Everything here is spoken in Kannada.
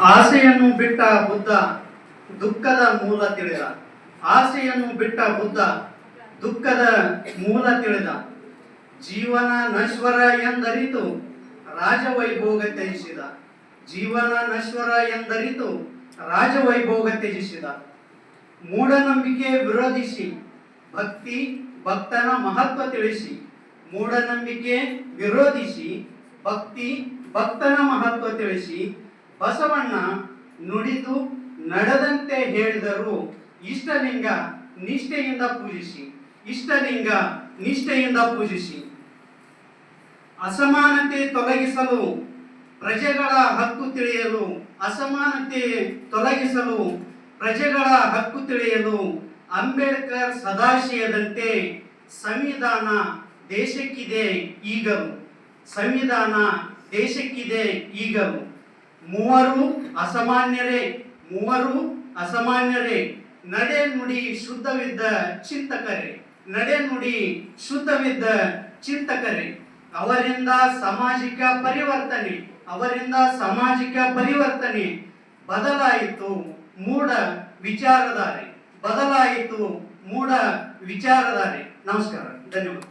ಆಸೆಯನ್ನು ಬಿಟ್ಟ ಬುದ್ಧ ದುಃಖದ ಮೂಲ ತಿಳಿದ. ಆಸೆಯನ್ನು ಬಿಟ್ಟ ಬುದ್ಧ ದುಃಖದ ಮೂಲ ತಿಳಿದ. ಜೀವನ ನಶ್ವರ ಎಂದರಿತು ರಾಜವೈಭೋಗ ತ್ಯಜಿಸಿದ. ಜೀವನ ನಶ್ವರ ಎಂದರಿತು ರಾಜವೈಭೋಗ ತ್ಯಜಿಸಿದ. ಮೂಢನಂಬಿಕೆ ವಿರೋಧಿಸಿ ಭಕ್ತಿ, ಭಕ್ತನ ಮಹತ್ವ ತಿಳಿಸಿ. ಮೂಢನಂಬಿಕೆ ವಿರೋಧಿಸಿ ಭಕ್ತಿ, ಭಕ್ತನ ಮಹತ್ವ ತಿಳಿಸಿ. ಬಸವಣ್ಣ ನುಡಿದು ನಡೆದಂತೆ ಹೇಳಿದರು ಇಷ್ಟಲಿಂಗ ನಿಷ್ಠೆಯಿಂದ ಪೂಜಿಸಿ, ಇಷ್ಟಲಿಂಗ ನಿಷ್ಠೆಯಿಂದ ಪೂಜಿಸಿ. ಅಸಮಾನತೆ ತೊಲಗಿಸಲು ಪ್ರಜೆಗಳ ಹಕ್ಕು ತಿಳಿಯಲು, ಅಸಮಾನತೆ ತೊಲಗಿಸಲು ಪ್ರಜೆಗಳ ಹಕ್ಕು ತಿಳಿಯಲು ಅಂಬೇಡ್ಕರ್ ಸದಾಶಯದಂತೆ ಸಂವಿಧಾನ ದೇಶಕ್ಕಿದೆ ಈಗಲೂ. ಸಂವಿಧಾನ ದೇಶಕ್ಕಿದೆ ಈಗಲೂ. ಮೂವರು ಅಸಾಮಾನ್ಯರೇ ಮೂವರು ಅಸಾಮಾನ್ಯರೇ ನಡೆ ನುಡಿ ಶುದ್ಧವಿದ್ದ ಚಿಂತಕರೇ ನಡೆ ನುಡಿ ಶುದ್ಧವಿದ್ದ ಚಿಂತಕರೇ. ಅವರಿಂದ ಸಾಮಾಜಿಕ ಪರಿವರ್ತನೆ, ಅವರಿಂದ ಸಾಮಾಜಿಕ ಪರಿವರ್ತನೆ ಬದಲಾಯಿತು, ಮೂಢ ವಿಚಾರಧಾರೆ, ಬದಲಾಯಿತು, ಮೂಢ ವಿಚಾರಧಾರೆ. ನಮಸ್ಕಾರ, ಧನ್ಯವಾದ.